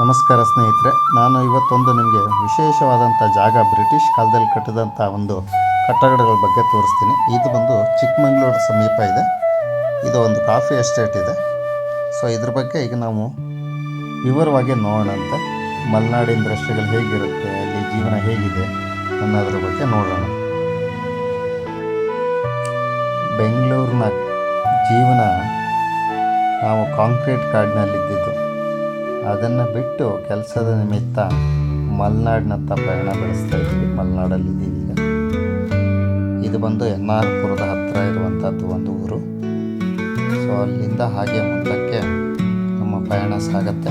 ನಮಸ್ಕಾರ ಸ್ನೇಹಿತರೆ, ನಾನು ಇವತ್ತೊಂದು ನಿಮಗೆ ವಿಶೇಷವಾದಂಥ ಜಾಗ ಬ್ರಿಟಿಷ್ ಕಾಲದಲ್ಲಿ ಕಟ್ಟಿದಂಥ ಒಂದು ಕಟ್ಟಡಗಳ ಬಗ್ಗೆ ತೋರಿಸ್ತೀನಿ. ಇದು ಬಂದು ಚಿಕ್ಕಮಂಗ್ಳೂರು ಸಮೀಪ ಇದೆ. ಇದು ಒಂದು ಕಾಫಿ ಎಸ್ಟೇಟ್ ಇದೆ. ಸೊ, ಇದ್ರ ಬಗ್ಗೆ ಈಗ ನಾವು ವಿವರವಾಗಿ ನೋಡೋಣಂತೆ ಮಲೆನಾಡಿನ ದೃಶ್ಯಗಳು ಹೇಗಿರುತ್ತೆ, ಅಲ್ಲಿ ಜೀವನ ಹೇಗಿದೆ ಅನ್ನೋದ್ರ ಬಗ್ಗೆ ನೋಡೋಣ. ಬೆಂಗಳೂರಿನ ಜೀವನ ನಾವು ಕಾಂಕ್ರೀಟ್ ಕಾಡಿನಲ್ಲಿದ್ದಿದ್ದು ಅದನ್ನು ಬಿಟ್ಟು ಕೆಲಸದ ನಿಮಿತ್ತ ಮಲೆನಾಡಿನತ್ತ ಪ್ರಯಾಣ ಬೆಳೆಸ್ತಾ ಇದ್ವಿ. ಮಲೆನಾಡಲ್ಲಿದ್ದೀವಿ ಈಗ. ಇದು ಬಂದು ಎನ್ ಆರ್ ಪುರದ ಹತ್ತಿರ ಇರುವಂಥದ್ದು ಒಂದು ಊರು. ಸೊ ಅಲ್ಲಿಂದ ಹಾಗೆ ಮುಂದಕ್ಕೆ ನಮ್ಮ ಪ್ರಯಾಣ ಸಾಗತ್ತೆ.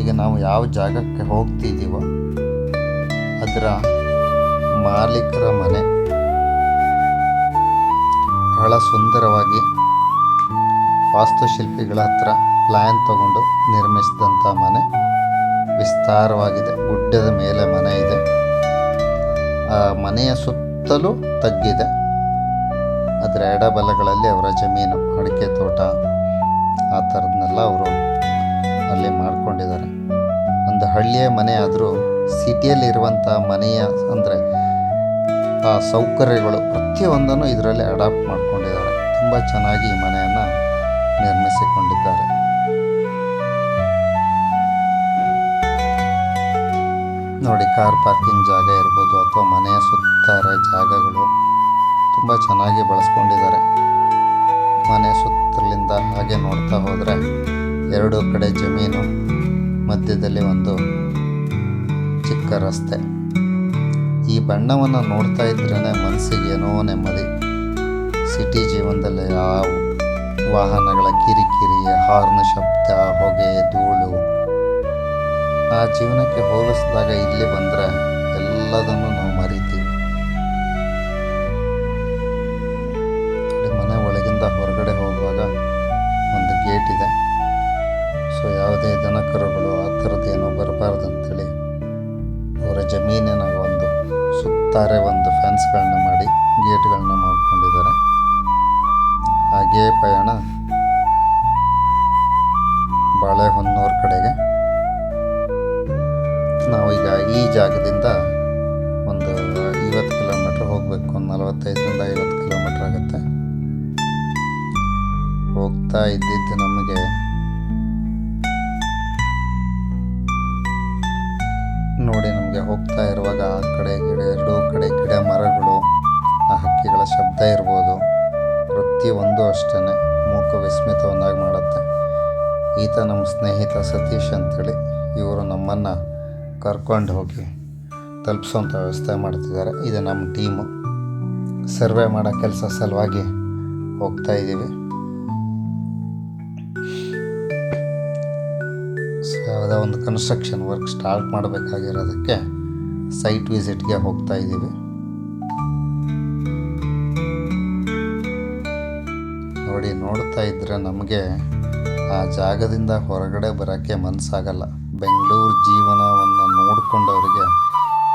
ಈಗ ನಾವು ಯಾವ ಜಾಗಕ್ಕೆ ಹೋಗ್ತಿದ್ದೀವೋ ಅದರ ಮಾಲೀಕರ ಮನೆ. ಬಹಳ ಸುಂದರವಾಗಿ ವಾಸ್ತುಶಿಲ್ಪಿಗಳ ಹತ್ರ ಪ್ಲ್ಯಾನ್ ತಗೊಂಡು ನಿರ್ಮಿಸಿದಂಥ ಮನೆ ವಿಸ್ತಾರವಾಗಿದೆ. ಗುಡ್ಡದ ಮೇಲೆ ಮನೆ ಇದೆ. ಆ ಮನೆಯ ಸುತ್ತಲೂ ತಗ್ಗಿದೆ. ಅದರ ಎಡಬಲಗಳಲ್ಲಿ ಅವರ ಜಮೀನು, ಅಡಿಕೆ ತೋಟ, ಆ ಥರದನ್ನೆಲ್ಲ ಅವರು ಅಲ್ಲಿ ಮಾಡಿಕೊಂಡಿದ್ದಾರೆ. ಒಂದು ಹಳ್ಳಿಯ ಮನೆ ಆದರೂ ಸಿಟಿಯಲ್ಲಿರುವಂಥ ಮನೆಯ ಅಂದರೆ ಆ ಸೌಕರ್ಯಗಳು ಪ್ರತಿಯೊಂದನ್ನು ಇದರಲ್ಲಿ ಅಡಾಪ್ಟ್ ಮಾಡ್ಕೊಂಡಿದ್ದಾರೆ. ತುಂಬ ಚೆನ್ನಾಗಿ ಈ ಮನೆಯನ್ನು ನಿರ್ಮಿಸಿಕೊಂಡಿದ್ದಾರೆ. ನೋಡಿ, ಕಾರ್ ಪಾರ್ಕಿಂಗ್ ಜಾಗ ಇರ್ಬೋದು ಅಥವಾ ಮನೆಯ ಸುತ್ತಾರೆ ಜಾಗಗಳು ತುಂಬ ಚೆನ್ನಾಗಿ ಬಳಸ್ಕೊಂಡಿದ್ದಾರೆ. ಮನೆ ಸುತ್ತಲಿಂದ ಹಾಗೆ ನೋಡ್ತಾ ಹೋದರೆ ಎರಡು ಕಡೆ ಜಮೀನು, ಮಧ್ಯದಲ್ಲಿ ಒಂದು ಚಿಕ್ಕ ರಸ್ತೆ. ಈ ಬಣ್ಣವನ್ನು ನೋಡ್ತಾ ಇದ್ರೇ ಮನಸ್ಸಿಗೆ ಏನೋ ನೆಮ್ಮದಿ. ಸಿಟಿ ಜೀವನದಲ್ಲಿ ಆ ವಾಹನಗಳ ಕಿರಿಕಿರಿ ಹಾರ್ನ್ ಶಬ್ದ ಹೊಗೆ ಧೂಳು. ಆ ಜೀವನಕ್ಕೆ ಹೋಲಿಸಿದಾಗ ಇಲ್ಲಿ ಬಂದರೆ ಎಲ್ಲದನ್ನು ನಮಗೆ ಹೋಗ್ತಾ ಇರುವಾಗ ಆ ಕಡೆ ಗಿಡ, ಎರಡೂ ಕಡೆ ಗಿಡ ಮರಗಳು, ಆ ಹಕ್ಕಿಗಳ ಶಬ್ದ ಇರ್ಬೋದು. ಪ್ರತಿಯೊಂದು ಅಷ್ಟೇ ಮೂಕ ವಿಸ್ಮಿತವನ್ನಾಗಿ ಮಾಡುತ್ತೆ. ಈತ ನಮ್ಮ ಸ್ನೇಹಿತ ಸತೀಶ್ ಅಂತೇಳಿ, ಇವರು ನಮ್ಮನ್ನು ಕರ್ಕೊಂಡು ಹೋಗಿ ತಲುಪಿಸೋಂಥ ವ್ಯವಸ್ಥೆ ಮಾಡ್ತಿದ್ದಾರೆ. ಇದು ನಮ್ಮ ಟೀಮು. ಸರ್ವೆ ಮಾಡೋ ಕೆಲಸ ಸಲುವಾಗಿ ಹೋಗ್ತಾ ಯಾವುದೋ ಒಂದು ಕನ್ಸ್ಟ್ರಕ್ಷನ್ ವರ್ಕ್ ಸ್ಟಾರ್ಟ್ ಮಾಡಬೇಕಾಗಿರೋದಕ್ಕೆ ಸೈಟ್ ವಿಸಿಟ್ಗೆ ಹೋಗ್ತಾ ಇದ್ದೀವಿ. ನೋಡಿ, ನೋಡ್ತಾ ಇದ್ದರೆ ನಮಗೆ ಆ ಜಾಗದಿಂದ ಹೊರಗಡೆ ಬರೋಕ್ಕೆ ಮನಸ್ಸಾಗಲ್ಲ ಬೆಂಗಳೂರು ಜೀವನವನ್ನು ನೋಡಿಕೊಂಡವರಿಗೆ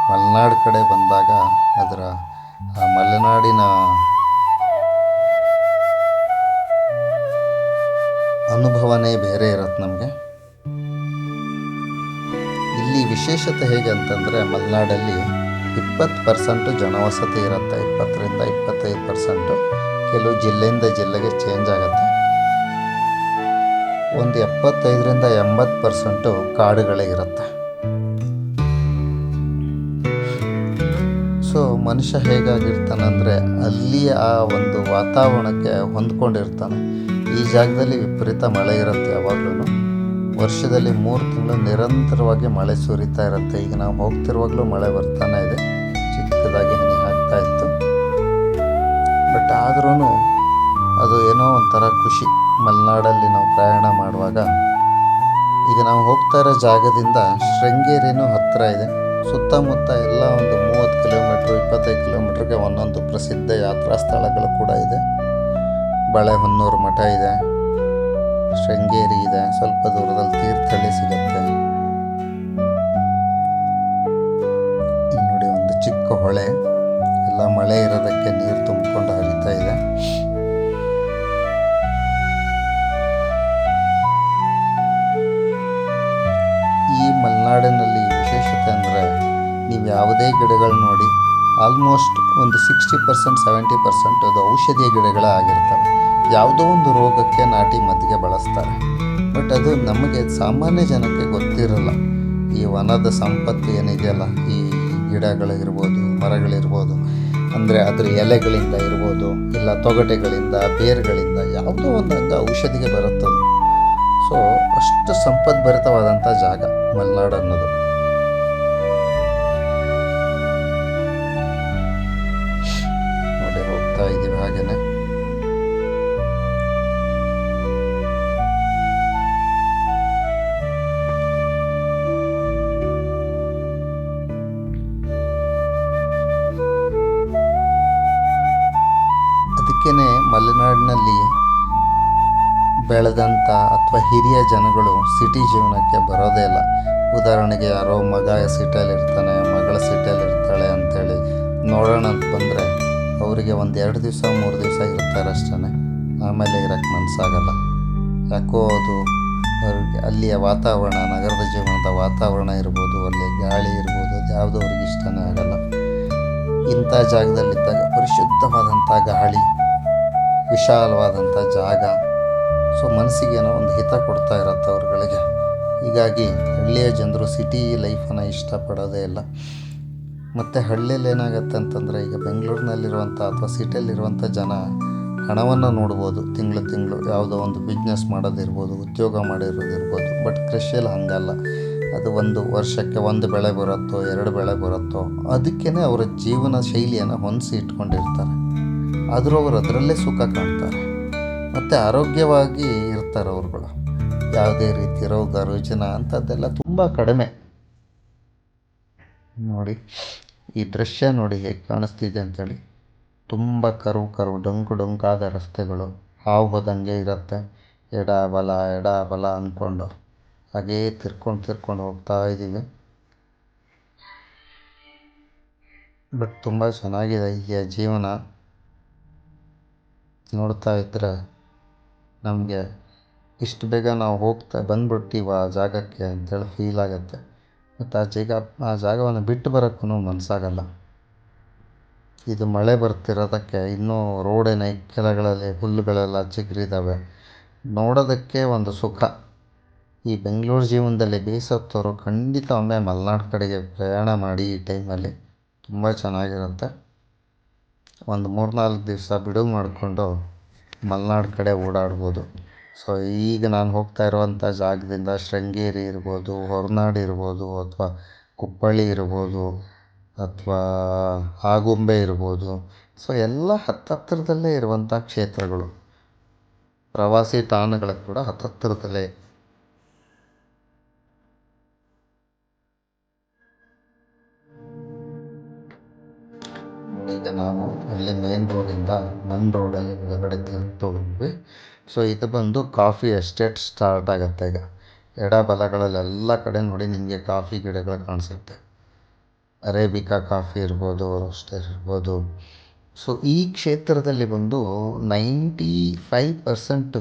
ಮಲೆನಾಡು ಕಡೆ ಬಂದಾಗ ಅದರ ಆ ಮಲೆನಾಡಿನ ಅನುಭವನೇ ಬೇರೆ ಇರತ್ತೆ ನಮಗೆ. ಇಲ್ಲಿ ವಿಶೇಷತೆ ಹೇಗೆ ಅಂತಂದರೆ ಮಲೆನಾಡಲ್ಲಿ ಇಪ್ಪತ್ತು ಪರ್ಸೆಂಟು ಜನವಸತಿ ಇರುತ್ತೆ. ಇಪ್ಪತ್ತರಿಂದ ಇಪ್ಪತ್ತೈದು ಪರ್ಸೆಂಟು ಕೆಲವು ಜಿಲ್ಲೆಯಿಂದ ಜಿಲ್ಲೆಗೆ ಚೇಂಜ್ ಆಗುತ್ತೆ. ಒಂದು ಎಪ್ಪತ್ತೈದರಿಂದ ಎಂಬತ್ತು ಪರ್ಸೆಂಟು ಕಾಡುಗಳೇ ಇರುತ್ತೆ. ಸೊ ಮನುಷ್ಯ ಹೇಗಾಗಿರ್ತಾನೆ ಅಂದರೆ ಅಲ್ಲಿ ಆ ಒಂದು ವಾತಾವರಣಕ್ಕೆ ಹೊಂದ್ಕೊಂಡಿರ್ತಾನೆ. ಈ ಜಾಗದಲ್ಲಿ ವಿಪರೀತ ಮಳೆ ಇರುತ್ತೆ ಯಾವಾಗಲೂ ವರ್ಷದಲ್ಲಿ ಮೂರು ತಿಂಗಳು ನಿರಂತರವಾಗಿ ಮಳೆ ಸುರಿತಾ ಇರುತ್ತೆ. ಈಗ ನಾವು ಹೋಗ್ತಿರುವಾಗಲೂ ಮಳೆ ಬರ್ತಾನೆ ಇದೆ. ಚಿಕ್ಕದಾಗಿ ಹನಿ ಆಗ್ತಾ ಇತ್ತು. ಬಟ್ ಆದ್ರೂ ಅದು ಏನೋ ಒಂಥರ ಖುಷಿ. ಮಲೆನಾಡಲ್ಲಿ ನಾವು ಪ್ರಯಾಣ ಮಾಡುವಾಗ ಈಗ ನಾವು ಹೋಗ್ತಾ ಇರೋ ಜಾಗದಿಂದ ಶೃಂಗೇರಿನೂ ಹತ್ತಿರ ಇದೆ. ಸುತ್ತಮುತ್ತ ಎಲ್ಲ ಒಂದು ಮೂವತ್ತು ಕಿಲೋಮೀಟ್ರ್, ಇಪ್ಪತ್ತೈದು ಕಿಲೋಮೀಟ್ರಿಗೆ ಒಂದೊಂದು ಪ್ರಸಿದ್ಧ ಯಾತ್ರಾ ಸ್ಥಳಗಳು ಕೂಡ ಇದೆ. ಬಳೆಹೊನ್ನೂರು ಮಠ ಇದೆ. ಶೃಂಗೇರಿ ಇದೆ. ಸ್ವಲ್ಪ ದೂರದಲ್ಲಿ ತೀರ್ಥಹಳ್ಳಿ ಸಿಗುತ್ತೆ. ಇಲ್ಲಿ ನೋಡಿ ಒಂದು ಚಿಕ್ಕ ಹೊಳೆ. ಎಲ್ಲ ಮಳೆ ಇರೋದಕ್ಕೆ ನೀರು ತುಂಬಿಕೊಂಡು ಹರಿತಾ ಇದೆ. ಈ ಮಲೆನಾಡಿನಲ್ಲಿ ವಿಶೇಷತೆ ಅಂದರೆ ನೀವು ಯಾವುದೇ ಗಿಡಗಳು ನೋಡಿ ಆಲ್ಮೋಸ್ಟ್ ಒಂದು ಸಿಕ್ಸ್ಟಿ ಪರ್ಸೆಂಟ್ ಸೆವೆಂಟಿ ಪರ್ಸೆಂಟ್ ಅದು ಔಷಧೀಯ ಗಿಡಗಳೇ ಆಗಿರ್ತವೆ. ಯಾವುದೋ ಒಂದು ರೋಗಕ್ಕೆ ನಾಟಿ ಮದ್ದಿಗೆ ಬಳಸ್ತಾರೆ. ಬಟ್ ಅದು ನಮಗೆ ಸಾಮಾನ್ಯ ಜನಕ್ಕೆ ಗೊತ್ತಿರಲ್ಲ. ಈ ವನದ ಸಂಪತ್ತು ಏನಿದೆಯಲ್ಲ, ಈ ಗಿಡಗಳಿರ್ಬೋದು, ಮರಗಳಿರ್ಬೋದು, ಅಂದರೆ ಅದರ ಎಲೆಗಳಿಂದ ಇರ್ಬೋದು, ಇಲ್ಲ ತೊಗಟೆಗಳಿಂದ, ಬೇರುಗಳಿಂದ ಯಾವುದೋ ಒಂದು ಔಷಧಿಗೆ ಬರುತ್ತದೆ. ಸೊ ಅಷ್ಟು ಸಂಪದ್ಭರಿತವಾದಂಥ ಜಾಗ ಮಲೆನಾಡು ಅನ್ನೋದು. ಹಿರಿಯ ಜನಗಳು ಸಿಟಿ ಜೀವನಕ್ಕೆ ಬರೋದೇ ಇಲ್ಲ. ಉದಾಹರಣೆಗೆ ಯಾರೋ ಮಗ ಸಿಟಿಯಲ್ಲಿ ಇರ್ತಾನೆ ಮಗಳ ಸಿಟಿಯಲ್ಲಿ ಇರ್ತಾಳೆ ಅಂಥೇಳಿ ನೋಡೋಣ ಅಂತ ಬಂದರೆ ಅವರಿಗೆ ಒಂದು ಎರಡು ದಿವಸ, ಮೂರು ದಿವಸ ಇರ್ತಾರೆ ಅಷ್ಟೇ ಆಮೇಲೆ ಇರೋಕ್ಕೆ ಮನಸ್ಸಾಗಲ್ಲ ಯಾಕೋ ಅದು ಅವ್ರಿಗೆ ಅಲ್ಲಿಯ ವಾತಾವರಣ, ನಗರದ ಜೀವನದ ವಾತಾವರಣ ಇರ್ಬೋದು, ಅಲ್ಲಿ ಗಾಳಿ ಇರ್ಬೋದು, ಅದು ಯಾವುದೂ ಅವ್ರಿಗೆ ಇಷ್ಟನೇ ಆಗಲ್ಲ. ಇಂಥ ಜಾಗದಲ್ಲಿದ್ದಾಗ ಪರಿಶುದ್ಧವಾದಂಥ ಗಾಳಿ, ವಿಶಾಲವಾದಂಥ ಜಾಗ ಸೊ ಮನಸ್ಸಿಗೇನೋ ಒಂದು ಹಿತ ಕೊಡ್ತಾ ಇರತ್ತೆ ಅವ್ರುಗಳಿಗೆ. ಹೀಗಾಗಿ ಹಳ್ಳಿಯ ಜನರು ಸಿಟಿ ಲೈಫನ್ನು ಇಷ್ಟಪಡೋದೇ ಇಲ್ಲ. ಮತ್ತು ಹಳ್ಳಿಯಲ್ಲಿ ಏನಾಗುತ್ತೆ ಅಂತಂದರೆ ಈಗ ಬೆಂಗಳೂರಿನಲ್ಲಿರುವಂಥ ಅಥವಾ ಸಿಟಿಯಲ್ಲಿರುವಂಥ ಜನ ಹಣವನ್ನು ನೋಡ್ಬೋದು ತಿಂಗಳು ತಿಂಗಳು. ಯಾವುದೋ ಒಂದು ಬಿಸ್ನೆಸ್ ಮಾಡೋದಿರ್ಬೋದು, ಉದ್ಯೋಗ ಮಾಡಿರೋದಿರ್ಬೋದು. ಬಟ್ ಕೃಷಿಯಲ್ಲಿ ಹಾಗಲ್ಲ. ಅದು ಒಂದು ವರ್ಷಕ್ಕೆ ಒಂದು ಬೆಳೆ ಬರುತ್ತೋ, ಎರಡು ಬೆಳೆ ಬರುತ್ತೋ ಅದಕ್ಕೇ ಅವರ ಜೀವನ ಶೈಲಿಯನ್ನು ಹೊಂದಿಸಿ ಇಟ್ಕೊಂಡಿರ್ತಾರೆ. ಆದರೂ ಅವರು ಅದರಲ್ಲೇ ಸುಖ ಕಾಣ್ತಾರೆ. ಮತ್ತು ಆರೋಗ್ಯವಾಗಿ ಇರ್ತಾರೆ ಅವ್ರುಗಳು. ಯಾವುದೇ ರೀತಿ ರೋಗ, ರುಜಿನ ಅಂಥದ್ದೆಲ್ಲ ತುಂಬ ಕಡಿಮೆ. ನೋಡಿ, ಈ ದೃಶ್ಯ ನೋಡಿ ಹೇಗೆ ಕಾಣಿಸ್ತಿದೆ ಅಂತೇಳಿ. ತುಂಬ ಕರು ಕರು ಡೊಂಕು ಡೊಂಕಾದ ರಸ್ತೆಗಳು. ಹಾವು ಹೋದಂಗೆ ಇರುತ್ತೆ. ಎಡ ಬಲ ಎಡ ಬಲ ಅಂದ್ಕೊಂಡು. ಹಾಗೇ ತಿರ್ಕೊಂಡು ತಿರ್ಕೊಂಡು ಹೋಗ್ತಾ ಇದ್ದೀವಿ. ಬಟ್ ತುಂಬ ಚೆನ್ನಾಗಿದೆ ಈಗ ಜೀವನ. ನೋಡ್ತಾ ಇದ್ದರೆ ನಮಗೆ ಇಷ್ಟು ಬೇಗ ನಾವು ಹೋಗ್ತಾ ಬಂದ್ಬಿಡ್ತೀವ ಆ ಜಾಗಕ್ಕೆ ಅಂತೇಳಿ ಫೀಲ್ ಆಗುತ್ತೆ. ಮತ್ತು ಆ ಜಾಗ, ಆ ಜಾಗವನ್ನು ಬಿಟ್ಟು ಬರೋಕ್ಕೂ ಮನಸ್ಸಾಗಲ್ಲ ಇದು ಮಳೆ ಬರ್ತಿರೋದಕ್ಕೆ ಇನ್ನೂ ರೋಡಿನ ಕೆಲಗಳಲ್ಲಿ ಹುಲ್ಲುಗಳೆಲ್ಲ ಚಿಗುರಿದ್ದಾವೆ ನೋಡೋದಕ್ಕೆ ಒಂದು ಸುಖ. ಈ ಬೆಂಗಳೂರು ಜೀವನದಲ್ಲಿ ಬೇಸತ್ತವರು ಖಂಡಿತ ಒಮ್ಮೆ ಮಲೆನಾಡು ಕಡೆಗೆ ಪ್ರಯಾಣ ಮಾಡಿ ಈ ಟೈಮಲ್ಲಿ. ತುಂಬ ಚೆನ್ನಾಗಿರುತ್ತೆ. ಒಂದು ಮೂರು ನಾಲ್ಕು ದಿವಸ ಬಿಡುವು ಮಾಡಿಕೊಂಡು ಮಲೆನಾಡು ಕಡೆ ಓಡಾಡ್ಬೋದು. ಸೊ ಈಗ ನಾನು ಹೋಗ್ತಾ ಇರುವಂಥ ಜಾಗದಿಂದ ಶೃಂಗೇರಿ ಇರ್ಬೋದು, ಹೊರನಾಡು ಇರ್ಬೋದು, ಅಥವಾ ಕುಪ್ಪಳ್ಳಿ ಇರ್ಬೋದು, ಅಥವಾ ಆಗುಂಬೆ ಇರ್ಬೋದು. ಸೊ ಎಲ್ಲ ಹತ್ತತ್ರದಲ್ಲೇ ಇರುವಂಥ ಕ್ಷೇತ್ರಗಳು. ಪ್ರವಾಸಿ ತಾಣಗಳು ಕೂಡ ಹತ್ತತ್ರದಲ್ಲೇ ಈಗ ನಾವು ಅಲ್ಲಿ ಮೇನ್ ರೋಡಿಂದ ನನ್ನ ರೋಡಲ್ಲಿ ಒಳಗಡೆ ಹೋದ್ವಿ ಸೊ ಇದು ಬಂದು ಕಾಫಿ ಎಸ್ಟೇಟ್ ಸ್ಟಾರ್ಟ್ ಆಗುತ್ತೆ ಈಗ. ಎಡ ಬಲಗಳಲ್ಲೆಲ್ಲ ಕಡೆ ನೋಡಿ ನಿಮಗೆ ಕಾಫಿ ಗಿಡಗಳು ಕಾಣಿಸುತ್ತೆ. ಅರೇಬಿಕಾ ಕಾಫಿ ಇರ್ಬೋದು ರೋಸ್ಟರ್ ಇರ್ಬೋದು. ಸೊ ಈ ಕ್ಷೇತ್ರದಲ್ಲಿ ಬಂದು ನೈಂಟಿ ಫೈವ್ ಪರ್ಸೆಂಟ್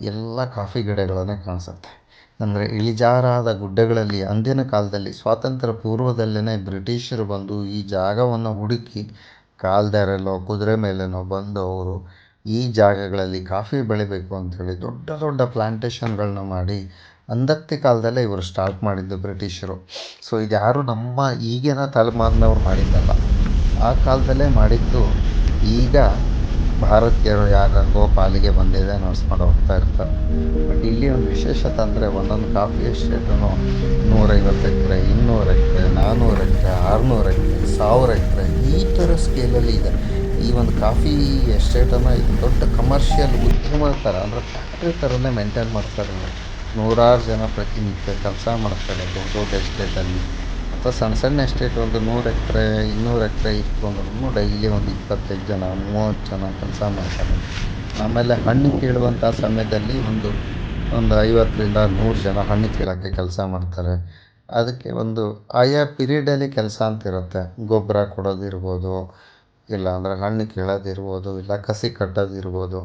ಎಲ್ಲ ಕಾಫಿ ಗಿಡಗಳನ್ನೇ ಕಾಣಿಸುತ್ತೆ. ಅಂದರೆ ಇಳಿಜಾರಾದ ಗುಡ್ಡಗಳಲ್ಲಿ, ಅಂದಿನ ಕಾಲದಲ್ಲಿ, ಸ್ವಾತಂತ್ರ್ಯ ಪೂರ್ವದಲ್ಲೇ ಬ್ರಿಟಿಷರು ಬಂದು ಈ ಜಾಗವನ್ನು ಹುಡುಕಿ ಕಾಲ್ದಾರಲ್ಲೋ, ಕುದುರೆ ಮೇಲೇನೋ ಬಂದು ಅವರು ಈ ಜಾಗಗಳಲ್ಲಿ ಕಾಫಿ ಬೆಳಿಬೇಕು ಅಂಥೇಳಿ ದೊಡ್ಡ ದೊಡ್ಡ ಪ್ಲ್ಯಾಂಟೇಷನ್ಗಳನ್ನ ಮಾಡಿ ಅಂದಕ್ತಿ ಕಾಲದಲ್ಲೇ ಇವರು ಸ್ಟಾರ್ಟ್ ಮಾಡಿದ್ದು ಬ್ರಿಟಿಷರು. ಸೊ ಇದು ಯಾರು ನಮ್ಮ ಈಗಿನ ತಲೆಮಾರಿನವ್ರು ಮಾಡಿದ್ದಲ್ಲ, ಆ ಕಾಲದಲ್ಲೇ ಮಾಡಿದ್ದು ಈಗ ಭಾರತೀಯರು ಯಾರ್ಯಾರಿಗೋ ಪಾಲಿಗೆ ಬಂದಿದೆ ನಡೆಸ್ಕೊಂಡು ಹೋಗ್ತಾ ಇರ್ತಾರೆ. ಬಟ್ ಇಲ್ಲಿ ಒಂದು ವಿಶೇಷತೆ ಅಂದರೆ ಒಂದೊಂದು ಕಾಫಿ ಎಸ್ಟೇಟೂ ನೂರೈವತ್ತು ಎಕರೆ, ಇನ್ನೂರು ಎಕರೆ ನಾನ್ನೂರು ಎಕರೆ, ಆರುನೂರು ಎಕರೆ, ಸಾವಿರ ಎಕರೆ, ಈ ಥರ ಸ್ಕೇಲಲ್ಲಿ ಇದೆ. ಈ ಒಂದು ಕಾಫಿ ಎಸ್ಟೇಟನ್ನು ಇದು ದೊಡ್ಡ ಕಮರ್ಷಿಯಲ್ ಉದ್ಯಮ ಥರ ಅಂದರೆ ಫ್ಯಾಕ್ಟ್ರಿ ಥರನೇ ಮೇಂಟೈನ್ ಮಾಡ್ತಾರೆ. ನೂರಾರು ಜನ ಪ್ರತಿನಿತ್ಯ ಕೆಲಸ ಮಾಡ್ತಾರೆ ದೊಡ್ಡ ದೊಡ್ಡ ಎಸ್ಟೇಟಲ್ಲಿ ಅಥವಾ ಸಣ್ಣ ಸಣ್ಣ ಎಸ್ಟೇಟ್ ಒಂದು ನೂರು ಎಕರೆ, ಇನ್ನೂರು ಎಕರೆ ಅಂದ್ರೂ ಡೈಲಿ ಒಂದು ಇಪ್ಪತ್ತೈದು ಜನ, ಮೂವತ್ತು ಜನ ಕೆಲಸ ಮಾಡ್ತಾರೆ. ಆಮೇಲೆ ಹಣ್ಣು ಕೀಳುವಂಥ ಸಮಯದಲ್ಲಿ ಒಂದು ಒಂದು ಐವತ್ತರಿಂದ ನೂರು ಜನ ಹಣ್ಣು ಕೀಳೋಕ್ಕೆ ಕೆಲಸ ಮಾಡ್ತಾರೆ. ಅದಕ್ಕೆ ಒಂದು ಆಯಾ ಪೀರಿಯಡಲ್ಲಿ ಕೆಲಸ ಅಂತ ಇರುತ್ತೆ. ಗೊಬ್ಬರ ಕೊಡೋದಿರ್ಬೋದು ಇಲ್ಲ ಅಂದರೆ ಹಣ್ಣು ಕೀಳೋದಿರ್ಬೋದು, ಇಲ್ಲ ಕಸಿ ಕಟ್ಟೋದಿರ್ಬೋದು.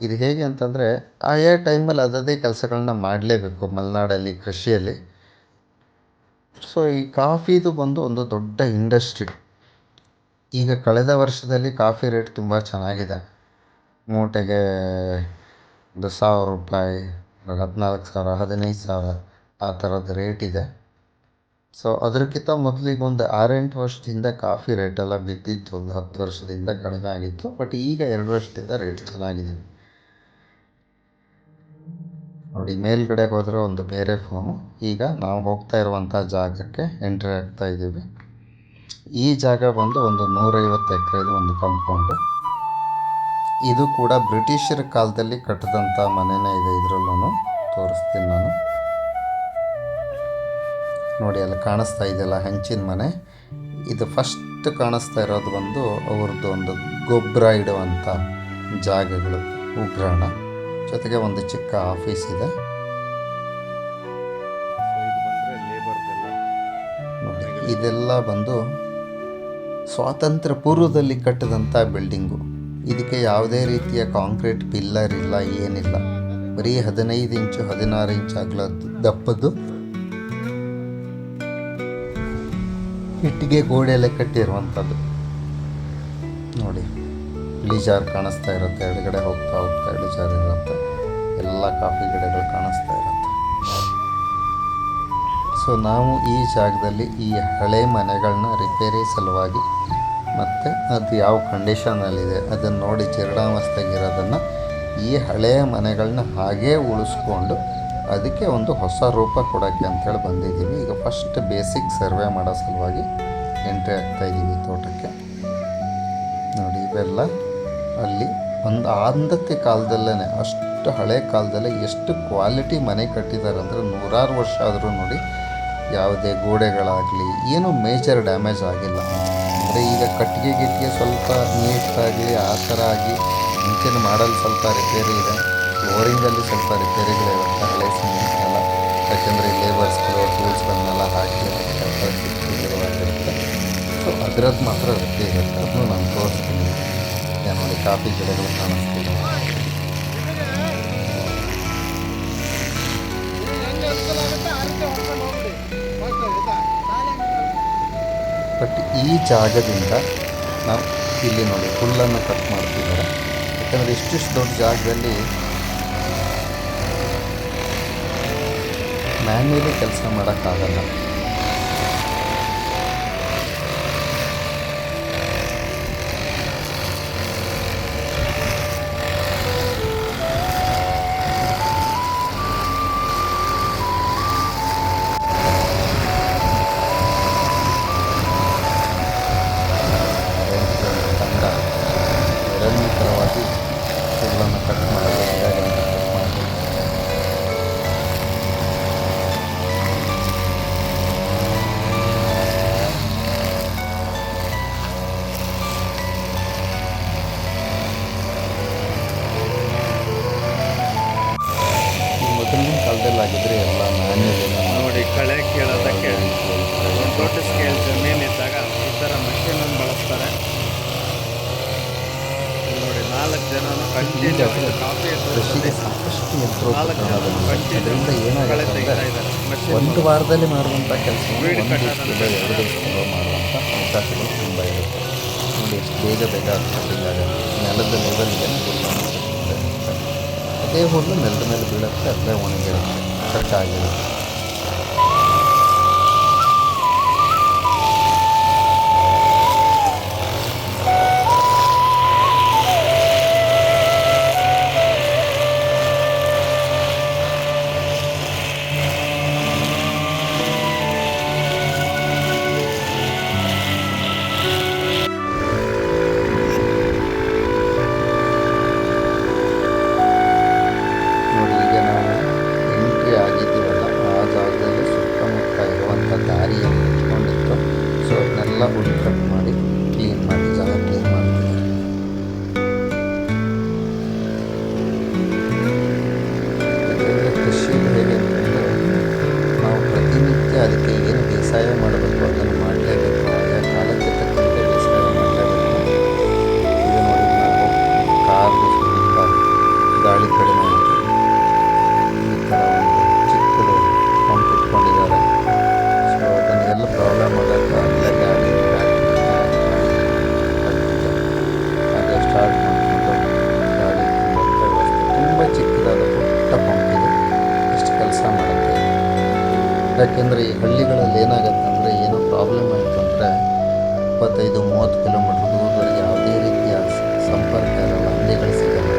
ಇದು ಹೇಗೆ ಅಂತಂದರೆ, ಆಯಾ ಟೈಮಲ್ಲಿ ಅದದೇ ಕೆಲಸಗಳನ್ನ ಮಾಡಲೇಬೇಕು ಮಲೆನಾಡಲ್ಲಿ, ಕೃಷಿಯಲ್ಲಿ. ಸೊ ಈ ಕಾಫಿದು ಬಂದು ಒಂದು ದೊಡ್ಡ ಇಂಡಸ್ಟ್ರಿ. ಈಗ ಕಳೆದ ವರ್ಷದಲ್ಲಿ ಕಾಫಿ ರೇಟ್ ತುಂಬ ಚೆನ್ನಾಗಿದೆ. ಮೂಟೆಗೆ ಒಂದು ಸಾವಿರ ರೂಪಾಯಿ, ಹದಿನಾಲ್ಕು ಸಾವಿರ, ಹದಿನೈದು ಸಾವಿರ ಆ ಥರದ ರೇಟ್ ಇದೆ. ಸೊ ಅದಕ್ಕಿಂತ ಮೊದಲಿಗೆ ಒಂದು ಆರೆಂಟು ವರ್ಷದಿಂದ ಕಾಫಿ ರೇಟೆಲ್ಲ ಬಿದ್ದಿತ್ತು. ಒಂದು ಹತ್ತು ವರ್ಷದಿಂದ ಕಡಿಮೆ ಆಗಿತ್ತು. ಬಟ್ ಈಗ ಎರಡು ವರ್ಷದಿಂದ ರೇಟ್ ಚೆನ್ನಾಗಿದೆ. ನೋಡಿ, ಮೇಲ್ಗಡೆ ಹೋದರೆ ಒಂದು ಬೇರೆ ಫೋನು ಈಗ ನಾವು ಹೋಗ್ತಾ ಇರುವಂಥ ಜಾಗಕ್ಕೆ ಎಂಟ್ರಿ ಆಗ್ತಾ ಇದ್ದೀವಿ. ಈ ಜಾಗ ಬಂದು ಒಂದು ನೂರೈವತ್ತು ಎಕರೆದು ಒಂದು ಕಾಂಪೌಂಡು ಇದು ಕೂಡ ಬ್ರಿಟಿಷರ ಕಾಲದಲ್ಲಿ ಕಟ್ಟಿದಂಥ ಮನೆನೇ ಇದೆ ಇದರಲ್ಲೂ ತೋರಿಸ್ತೀನಿ ನಾನು. ನೋಡಿ, ಅಲ್ಲಿ ಕಾಣಿಸ್ತಾ ಇದೆಯಲ್ಲ, ಹೆಂಚಿನ ಮನೆ. ಇದು ಫಸ್ಟ್ ಕಾಣಿಸ್ತಾ ಇರೋದು ಬಂದು ಅವ್ರದ್ದು ಒಂದು ಗೊಬ್ಬರ ಇಡುವಂಥ ಜಾಗಗಳು, ಉಗ್ರಾಣ. ಜೊತೆಗೆ ಒಂದು ಚಿಕ್ಕ ಆಫೀಸ್ ಇದೆ. ಇದೆಲ್ಲ ಬಂದು ಸ್ವಾತಂತ್ರ್ಯ ಪೂರ್ವದಲ್ಲಿ ಕಟ್ಟಿದಂಥ ಬಿಲ್ಡಿಂಗು. ಇದಕ್ಕೆ ಯಾವುದೇ ರೀತಿಯ ಕಾಂಕ್ರೀಟ್ ಪಿಲ್ಲರ್ ಇಲ್ಲ, ಏನಿಲ್ಲ. ಬರೀ ಹದಿನೈದು ಇಂಚು, ಹದಿನಾರು ಇಂಚು ಅಗಲ ದಪ್ಪದ್ದು. ಇಟ್ಟಿಗೆ ಗೋಡೆಯಲ್ಲೇ ಕಟ್ಟಿರುವಂಥದ್ದು. ನೋಡಿ, ಇಳಿಜಾರು ಕಾಣಿಸ್ತಾ ಇರುತ್ತೆ, ಎಡಗಡೆ ಹೋಗ್ತಾ ಹೋಗ್ತಾ ಇಳಿಜಾರು ಇರುತ್ತೆ. ಎಲ್ಲ ಕಾಫಿ ಗಿಡಗಳು ಕಾಣಿಸ್ತಾ ಇರುತ್ತೆ. ಸೊ ನಾವು ಈ ಜಾಗದಲ್ಲಿ ಈ ಹಳೆ ಮನೆಗಳನ್ನ ರಿಪೇರಿ ಸಲುವಾಗಿ ಮತ್ತು ಅದು ಯಾವ ಕಂಡೀಷನಲ್ಲಿದೆ ಅದನ್ನು ನೋಡಿ ಜೀರ್ಣಾವಸ್ಥೆಗಿರೋದನ್ನು ಈ ಹಳೆಯ ಮನೆಗಳನ್ನ ಹಾಗೇ ಉಳಿಸ್ಕೊಂಡು ಅದಕ್ಕೆ ಒಂದು ಹೊಸ ರೂಪ ಕೊಡೋಕ್ಕೆ ಅಂತೇಳಿ ಬಂದಿದ್ದೀವಿ. ಈಗ ಫಸ್ಟ್ ಬೇಸಿಕ್ ಸರ್ವೆ ಮಾಡೋ ಸಲುವಾಗಿ ಎಂಟ್ರಿ ಆಗ್ತಾ ಇದ್ದೀವಿ ತೋಟಕ್ಕೆ. ನೋಡಿ ಇವೆಲ್ಲ ಅಲ್ಲಿ ಒಂದು ಆಂಧತೆ ಕಾಲದಲ್ಲೇ ಅಷ್ಟು ಹಳೆ ಕಾಲದಲ್ಲೇ ಎಷ್ಟು ಕ್ವಾಲಿಟಿ ಮನೆ ಕಟ್ಟಿದ್ದಾರೆ ಅಂದರೆ ನೂರಾರು ವರ್ಷ ಆದರೂ ನೋಡಿ ಯಾವುದೇ ಗೋಡೆಗಳಾಗಲಿ, ಏನೂ ಮೇಜರ್ ಡ್ಯಾಮೇಜ್ ಆಗಿಲ್ಲ. ಅಂದರೆ ಈಗ ಕಟ್ಟಿಗೆ ಗಿಟ್ಟಿಗೆ ಸ್ವಲ್ಪ ನೀಟಾಗಲಿ, ಆ ಥರ ಆಗಿ ಮುಂಚಿನ ಮಾಡಲ್ ಸ್ವಲ್ಪ ರಿಪೇರಿ ಇದೆ. ಫ್ಲೋರಿಂಗಲ್ಲಿ ಸ್ವಲ್ಪ ರಿಪೇರಿಗಳಿರುತ್ತೆ ಹಳೆ ಸಿಮೆಂಟ್ನೆಲ್ಲ. ಯಾಕೆಂದರೆ ಲೇಬರ್ಸ್ಗಳು ಟೂಲ್ಸ್ಗಳನ್ನೆಲ್ಲ ಹಾಕಿ ಸೊ ಅದರದ್ದು ಮಾತ್ರ ರಿಪೇರಿ ಇರುತ್ತೆ. ಅದನ್ನು ನಾನು ತೋರಿಸ್ತೀನಿ. ಕಾಫಿ ಗಿಡಗಳು ಕಾಣಿಸ್ತಿದೆ. ಬಟ್ ಈ ಜಾಗದಿಂದ ನಾವು ಇಲ್ಲಿ ನೋಡಿ, ಹುಲ್ಲನ್ನು ಕಟ್ ಮಾಡ್ತಿದ್ದಾರೆ. ಯಾಕಂದರೆ ಇಷ್ಟಿಷ್ಟು ದೊಡ್ಡ ಜಾಗದಲ್ಲಿ ಮ್ಯಾನ್ಯಲಿ ಕೆಲಸ ಮಾಡೋಕ್ಕಾಗಲ್ಲ. ವಾರದಲ್ಲಿ ಮಾಡುವಂಥ ಕೆಲಸ. ಒಂದು ದಿವಸದಿಂದ ಎರಡು ದಿವಸದಲ್ಲೋ ಮಾಡುವಂಥ ಅವಕಾಶಗಳು ತುಂಬ ಇರುತ್ತೆ. ನೋಡಿ ಎಷ್ಟು ಬೇಗ ಬೇಗ ಅದು ಕಟ್ಟಿದ್ದಾರೆ ನೆಲದ ಲೆವೆಲ್ಗೆ ಅದೇ ಹುಲ್ಲು ನೆಲದ ಮೇಲೆ ಬೀಳುತ್ತೆ ಅದೇ ಒಣಗಿರುತ್ತೆ. ಕಟ್ಟಾಗಿರುತ್ತೆ ನೋಡಿ ಯಾಕೆಂದರೆ ಈ ಹಳ್ಳಿಗಳಲ್ಲಿ ಏನಾಗುತ್ತೆ ಅಂದ್ರೆ ಏನು ಪ್ರಾಬ್ಲಮ್ ಆಯಿತು ಅಂದರೆ ಇಪ್ಪತ್ತೈದು, ಮೂವತ್ತು ಕಿಲೋಮೀಟ್ರ್ ದೂರದವರೆಗೆ ಯಾವುದೇ ರೀತಿಯ ಸಂಪರ್ಕ ಇರಲ್ಲ, ಹಳ್ಳಿಗಳು ಸಿಗಲ್ಲ.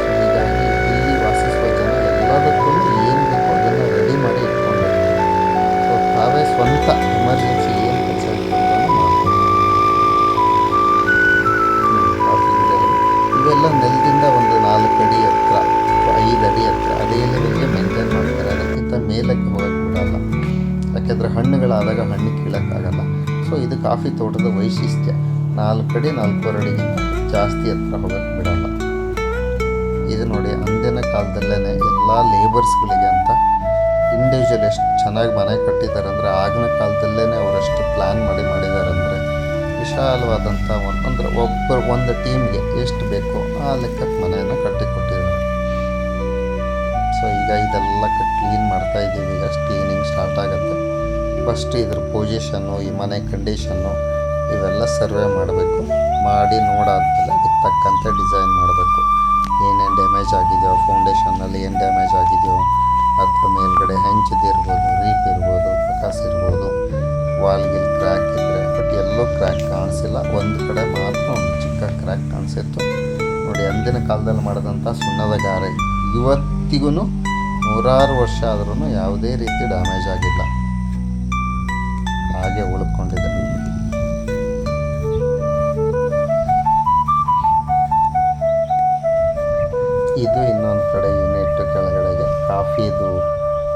ಸೊ ಹೀಗಾಗಿ ಇಲ್ಲಿ ವಾಸಿಸುವ ಜನ ಎಲ್ಲದಕ್ಕೂ ಏನು ಬೇಕು ಅದನ್ನು ರೆಡಿ ಮಾಡಿ ಇಟ್ಕೊಂಡಿರ್ತಾರೆ ಸೊ ತಾವೇ ಸ್ವಂತ ಎಮರ್ಜೆನ್ಸಿ ಏನು ಕೆಲಸ ಇವೆಲ್ಲ ನೆಲದಿಂದ ಒಂದು ನಾಲ್ಕು ಅಡಿ ಹತ್ರ ಐದು ಅಡಿ ಹತ್ರ, ಅದೇ ಮೇಂಟೈನ್ ಮಾಡ್ತಾರೆ. ಅದಕ್ಕಿಂತ ಮೇಲಕ್ಕೆ ಯಾಕೆಂದರೆ ಹಣ್ಣುಗಳಾದಾಗ ಹಣ್ಣು ಕೀಳೋಕ್ಕಾಗಲ್ಲ. ಸೊ ಇದು ಕಾಫಿ ತೋಟದ ವೈಶಿಷ್ಟ್ಯ. ನಾಲ್ಕು ಅಡಿ ನಾಲ್ಕು ಅಡಿಗಿಂತ ಜಾಸ್ತಿ ಹತ್ರ ಹೋಗಕ್ಕೆ ಬಿಡಲ್ಲ. ಇದು ನೋಡಿ, ಅಂದಿನ ಕಾಲದಲ್ಲೇ ಎಲ್ಲ ಲೇಬರ್ಸ್ಗಳಿಗೆ ಅಂತ ಇಂಡಿವಿಜುವಲ್ ಎಷ್ಟು ಚೆನ್ನಾಗಿ ಮನೆ ಕಟ್ಟಿದ್ದಾರೆ ಅಂದರೆ ಆಗಿನ ಕಾಲದಲ್ಲೇ ಅವರಷ್ಟು ಪ್ಲ್ಯಾನ್ ಮಾಡಿ ಮಾಡಿದ್ದಾರೆ ಅಂದರೆ ವಿಶಾಲವಾದಂಥ ಒಂದು, ಅಂದರೆ ಒಬ್ಬರು ಒಂದು ಟೀಮ್ಗೆ ಎಷ್ಟು ಬೇಕೋ ಆ ಲೆಕ್ಕಕ್ಕೆ ಮನೆಯನ್ನು ಕಟ್ಟಿಕೊಟ್ಟಿದ್ದಾರೆ. ಸೊ ಈಗ ಇದೆಲ್ಲ ಕ್ಲೀನ್ ಮಾಡ್ತಾ ಇದ್ದೀವಿ. ಈಗ ಕ್ಲೀನಿಂಗ್ ಸ್ಟಾರ್ಟ್ ಆಗುತ್ತೆ. ಫಸ್ಟ್ ಇದ್ರ ಪೊಸಿಷನ್ನು, ಈ ಮನೆ ಕಂಡೀಷನ್ನು ಇವೆಲ್ಲ ಸರ್ವೆ ಮಾಡಬೇಕು. ಮಾಡಿ ನೋಡಾದ್ಮೇಲೆ ಅದಕ್ಕೆ ತಕ್ಕಂತೆ ಡಿಸೈನ್ ಮಾಡಬೇಕು. ಏನೇನು ಡ್ಯಾಮೇಜ್ ಆಗಿದೆಯೋ ಫೌಂಡೇಶನ್ನಲ್ಲಿ ಏನು ಡ್ಯಾಮೇಜ್ ಆಗಿದೆಯೋ, ಅದ್ರ ಮೇಲ್ಗಡೆ ಹೆಂಚಿದಿರ್ಬೋದು ರೀಪ್ ಇರ್ಬೋದು, ಪ್ರಕಾಶ್ ಇರ್ಬೋದು, ವಾಲ್ಗಿಲ್ ಕ್ರ್ಯಾಕ್ ಇದ್ದರೆ ಬಟ್ ಎಲ್ಲೂ ಕ್ರ್ಯಾಕ್ ಕಾಣಿಸಿಲ್ಲ. ಒಂದು ಕಡೆ ಮಾತ್ರ ಒಂದು ಚಿಕ್ಕ ಕ್ರ್ಯಾಕ್ ಕಾಣಿಸಿತ್ತು. ನೋಡಿ, ಅಂದಿನ ಕಾಲದಲ್ಲಿ ಮಾಡಿದಂಥ ಸುಣ್ಣದ ಗಾರೆ. ಇವತ್ತಿಗೂ ನೂರಾರು ವರ್ಷ ಆದ್ರೂ ಯಾವುದೇ ರೀತಿ ಡ್ಯಾಮೇಜ್ ಆಗಿಲ್ಲ. ಹಾಗೆ ಉಳ್ಕೊಂಡಿದೆ ಇದು ಇನ್ನೊಂದು ಕಡೆ ಯೂನಿಟ್ ಕೆಳಗಡೆಗೆ ಕಾಫಿದು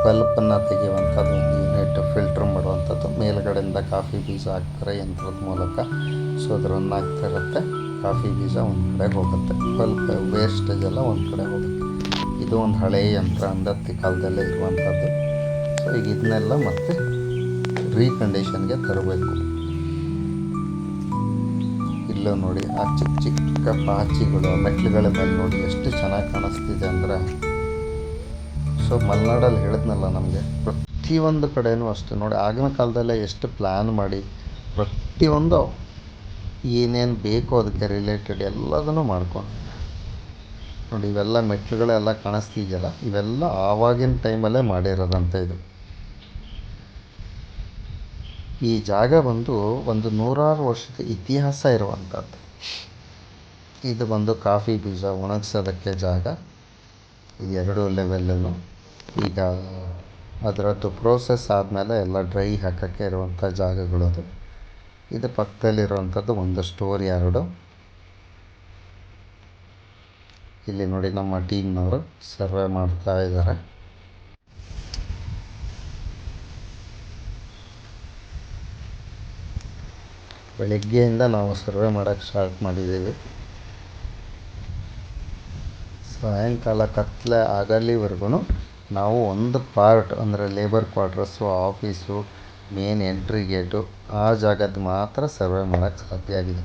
ಬಲ್ಪನ್ನು ತೆಗೆಯುವಂಥದ್ದು ಒಂದು ಯೂನಿಟ್ ಫಿಲ್ಟ್ರ್ ಮಾಡುವಂಥದ್ದು. ಮೇಲ್ಗಡೆಯಿಂದ ಕಾಫಿ ಬೀಜ ಹಾಕ್ತಾರೆ ಯಂತ್ರದ ಮೂಲಕ. ಸೊ ಅದು ರನ್ ಆಗ್ತಾ ಇರುತ್ತೆ. ಕಾಫಿ ಬೀಜ ಒಂದು ಕಡೆ ಹೋಗುತ್ತೆ. ಬಲ್ಪ್ ವೇಸ್ಟೇಜ್ ಎಲ್ಲ ಒಂದು ಕಡೆ ಹೋಗುತ್ತೆ. ಇದು ಒಂದು ಹಳೆಯ ಯಂತ್ರ ಅಂದತ್ತಿ ಕಾಲದಲ್ಲೇ ಇರುವಂಥದ್ದು. ಸೊ ಈಗ ಇದನ್ನೆಲ್ಲ ಮತ್ತೆ ರೀಕಂಡೀಷನ್ಗೆ ತರಬೇಕು. ಇಲ್ಲ ನೋಡಿ, ಆ ಚಿಕ್ಕ ಚಿಕ್ಕ ಪಾಚಿಗಳು ಮೆಟ್ಲುಗಳ ಮೇಲೆ ನೋಡಿ ಎಷ್ಟು ಚೆನ್ನಾಗಿ ಕಾಣಿಸ್ತಿದೆ ಅಂದರೆ. ಸೊ ಮಲೆನಾಡಲ್ಲಿ ಹೇಳಿದ್ನಲ್ಲ ನಮಗೆ, ಪ್ರತಿಯೊಂದು ಕಡೆಯೂ ಅಷ್ಟೇ. ನೋಡಿ, ಆಗಿನ ಕಾಲದಲ್ಲೇ ಎಷ್ಟು ಪ್ಲ್ಯಾನ್ ಮಾಡಿ, ಪ್ರತಿಯೊಂದು ಏನೇನು ಬೇಕೋ ಅದಕ್ಕೆ ರಿಲೇಟೆಡ್ ಎಲ್ಲದನ್ನು ಮಾಡ್ಕೊಂಡು. ನೋಡಿ, ಇವೆಲ್ಲ ಮೆಟ್ಲುಗಳೆಲ್ಲ ಕಾಣಿಸ್ತಿದೆಯಲ್ಲ, ಇವೆಲ್ಲ ಆವಾಗಿನ ಟೈಮಲ್ಲೇ ಮಾಡಿರೋದಂತ ಇದು. ಈ ಜಾಗ ಬಂದು ಒಂದು ನೂರಾರು ವರ್ಷದ ಇತಿಹಾಸ ಇರುವಂಥದ್ದು. ಇದು ಬಂದು ಕಾಫಿ ಬೀಜ ಒಣಗಿಸೋದಕ್ಕೆ ಜಾಗ. ಈ ಎರಡು ಲೆವೆಲಲ್ಲೂ. ಈಗ ಅದರದ್ದು ಪ್ರೋಸೆಸ್ ಆದಮೇಲೆ ಎಲ್ಲ ಡ್ರೈ ಹಾಕೋಕ್ಕೆ ಇರುವಂಥ ಜಾಗಗಳು ಅದು. ಇದು ಪಕ್ಕದಲ್ಲಿರುವಂಥದ್ದು ಒಂದು ಸ್ಟೋರ್ ಯಾರ್ಡು ಇಲ್ಲಿ ನೋಡಿ ನಮ್ಮ ಟೀಮ್ನವರು ಸರ್ವೆ ಮಾಡ್ತಾ ಇದ್ದಾರೆ ಬೆಳಗ್ಗೆಯಿಂದ ನಾವು ಸರ್ವೆ ಮಾಡೋಕೆ ಸ್ಟಾರ್ಟ್ ಮಾಡಿದ್ದೀವಿ. ಸಾಯಂಕಾಲ ಕತ್ತಲೆ ಆಗಲಿವರೆಗೂ ನಾವು ಒಂದು ಪಾರ್ಟ್ ಅಂದರೆ labour quarters office main entry gate ಆ ಜಾಗದ ಮಾತ್ರ ಸರ್ವೆ ಮಾಡೋಕ್ಕೆ ಸಾಧ್ಯ ಆಗಿದೆ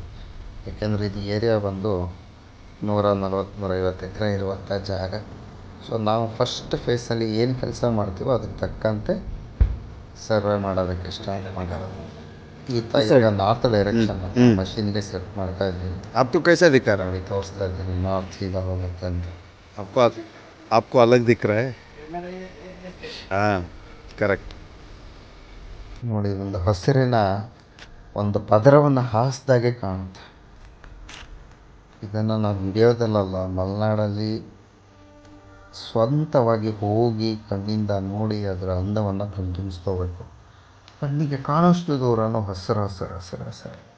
ಯಾಕೆಂದರೆ ಇದು ಏರಿಯಾ ಬಂದು ನೂರ ನಲ್ವತ್ತು ನೂರೈವತ್ತು ಎಕರೆ ಇರುವಂಥ ಜಾಗ. ಸೊ ನಾವು ಫಸ್ಟ್ ಫೇಸಲ್ಲಿ ಏನು ಕೆಲಸ ಮಾಡ್ತೀವೋ ಅದಕ್ಕೆ ತಕ್ಕಂತೆ ಸರ್ವೆ ಮಾಡೋದಕ್ಕೆ ಸ್ಟಾರ್ಟ್ ಮಾಡಿರೋದು. ಈತ ಈಗ ನಾರ್ತ್ ಡೈರೆಕ್ಷನ್ ಮಷಿನ್ಗೆ ಸೆಟ್ ಮಾಡ್ತಾ ಇದ್ದೀವಿ आप तो कैसा दिखा रहा ನೋಡಿ ತೋರಿಸ್ತಾ ಇದ್ದೀನಿ ನಾರ್ತ್ ಸೀದಾ ಹೋಗುತ್ತೆ ಅಂತ है आपको आपको अलग दिख रहा है हाँ करेक्ट ನೋಡಿ ಒಂದು ಹಸಿರಿನ ಒಂದು ಪದರವನ್ನು ಹಾಸಿದಾಗೆ ಕಾಣುತ್ತೆ ಇದನ್ನು ನಾವು ವಿಡಿಯೋದಲ್ಲಲ್ಲ ಮಲೆನಾಡಲ್ಲಿ ಸ್ವಂತವಾಗಿ ಹೋಗಿ ಕಣ್ಣಿಂದ ನೋಡಿ ಅದರ ಅಂದವನ್ನು ಕಣ್ತುಂಬಿಸ್ಕೋಬೇಕು ಕಣ್ಣಿಗೆ ಕಾಣುವಷ್ಟು ದೂರನೂ ಹಸಿರು ಹಸಿರು ಹಸಿರು ಹಸಿರು.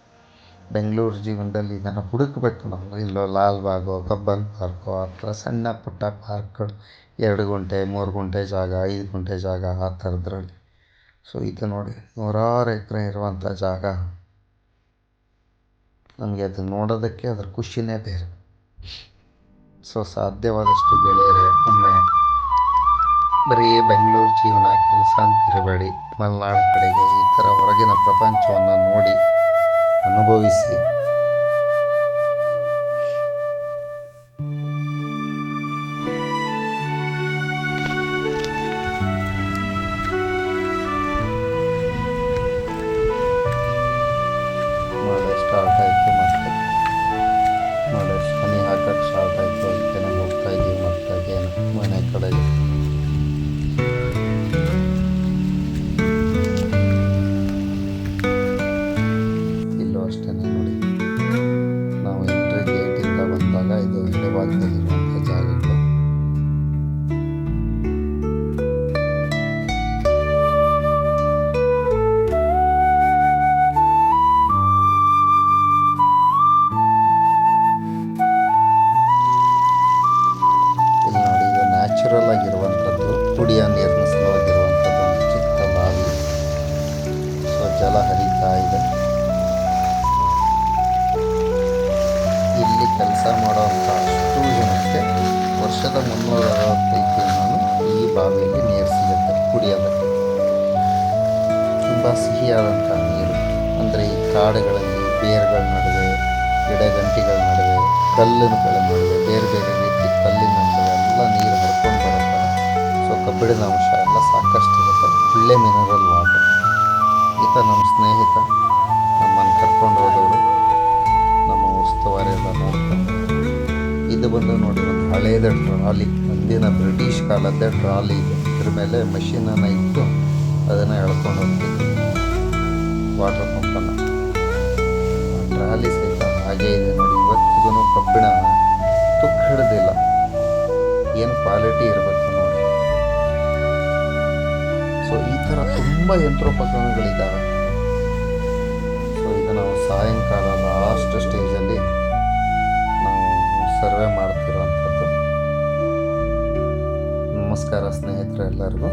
ಬೆಂಗಳೂರು ಜೀವನದಲ್ಲಿ ಇದನ್ನು ಹುಡುಕಬೇಕು ನಾವು ಇಲ್ಲೋ ಲಾಲ್ಬಾಗೋ ಕಬ್ಬನ್ ಪಾರ್ಕು, ಆ ಥರ ಸಣ್ಣ ಪುಟ್ಟ ಪಾರ್ಕ್ಗಳು ಎರಡು ಗುಂಟೆ, ಮೂರು ಗುಂಟೆ ಜಾಗ, ಐದು ಗುಂಟೆ ಜಾಗ ಆ ಥರದ್ರಲ್ಲಿ. ಸೊ ಇದು ನೋಡಿ, ನೂರಾರು ಎಕರೆ ಇರುವಂಥ ಜಾಗ. ನಮಗೆ ಅದನ್ನು ನೋಡೋದಕ್ಕೆ ಅದರ ಖುಷಿನೇ ಬೇರೆ. ಸೊ ಸಾಧ್ಯವಾದಷ್ಟು ಗೆಳೆಯರೆ ಒಮ್ಮೆ ಬರೀ ಬೆಂಗಳೂರು ಜೀವನ ಕೆಲಸ ಅಂತಿರಬೇಡಿ ಮಲೆನಾಡು ಕಡೆಗೆ ಈ ಥರ ಹೊರಗಿನ ಪ್ರಪಂಚವನ್ನು ನೋಡಿ ಅನುಭವಿಸಿ. ಕುಡಿಯ ನೀರಿನ ಒಂದು ಚಿಕ್ಕ ಬಾವಿ. ಸೊ, ಜಲ ಹರಿತಾ ಇದೆ. ಇಲ್ಲಿ ಕೆಲಸ ಮಾಡುವಂಥ ಅಷ್ಟು ಜನಕ್ಕೆ ವರ್ಷದ ಮುನ್ನೂರ ಅರವತ್ತೈದು ನಾನು ಈ ಬಾವಿಯಲ್ಲಿ ನೀರು ಸಿಗುತ್ತೆ ಕುಡಿಯೋದಕ್ಕೆ ತುಂಬ ಸಿಹಿಯಾದಂಥ ನೀರು. ಅಂದರೆ ಈ ಕಾಡುಗಳಲ್ಲಿ ಬೇರುಗಳ ನಡುವೆ ಗಿಡಗಂಟಿಗಳ ನಡುವೆ ಕಲ್ಲುಗಳ ನಡುವೆ, ಬೇರೆ ಬೇರೆ ರೀತಿ ಕಲ್ಲಿನ ನಡುವೆ ಎಲ್ಲ ನೀರು ಕಬ್ಬಿಣದ ಅಂಶ ಎಲ್ಲ ಸಾಕಷ್ಟು ಇರುತ್ತೆ. ಒಳ್ಳೆ ಮಿನರಲ್ ವಾಟರ್ ಈತ ನಮ್ಮ ಸ್ನೇಹಿತ, ನಮ್ಮನ್ನು ಕರ್ಕೊಂಡು ಹೋದವರು, ನಮ್ಮ ಉಸ್ತುವಾರಿ ಎಲ್ಲ ನೋಡ್ಕೊಂಡು. ಇದು ಬಂದು ನೋಡಿ ಒಂದು ಹಳೇದ ಟ್ರಾಲಿ. ಮುಂದಿನ ಬ್ರಿಟಿಷ್ ಕಾಲದ್ದೇ ಟ್ರಾಲಿ ಇದೆ. ಇದ್ರ ಮೇಲೆ ಮಷೀನನ್ನು ಇಟ್ಟು ಅದನ್ನು ಎಳ್ಕೊಂಡು ಹೋಗ್ತೀವಿ ವಾಟರ್ ಪಂಪನ್ನು ಟ್ರಾಲಿ ಸಹಿತ ಹಾಗೇ ಇದೆ ನೋಡಿ. ಇವತ್ತಿಗೂ ಕಬ್ಬಿಣ ತುಕ್ಕ ಹಿಡ್ದಿಲ್ಲ. ಏನು ಕ್ವಾಲಿಟಿ ಇರಬೇಕು. ಥರ ತುಂಬ ಯಂತ್ರೋಪಕರಣಗಳಿದ್ದಾವೆ. ಸೊ ಈಗ ನಾವು ಸಾಯಂಕಾಲ ಲಾಸ್ಟ್ ಸ್ಟೇಜಲ್ಲಿ ನಾವು ಸರ್ವೆ ಮಾಡ್ತಿರೋವಂಥದ್ದು. ನಮಸ್ಕಾರ ಸ್ನೇಹಿತರೆ ಎಲ್ಲರಿಗೂ.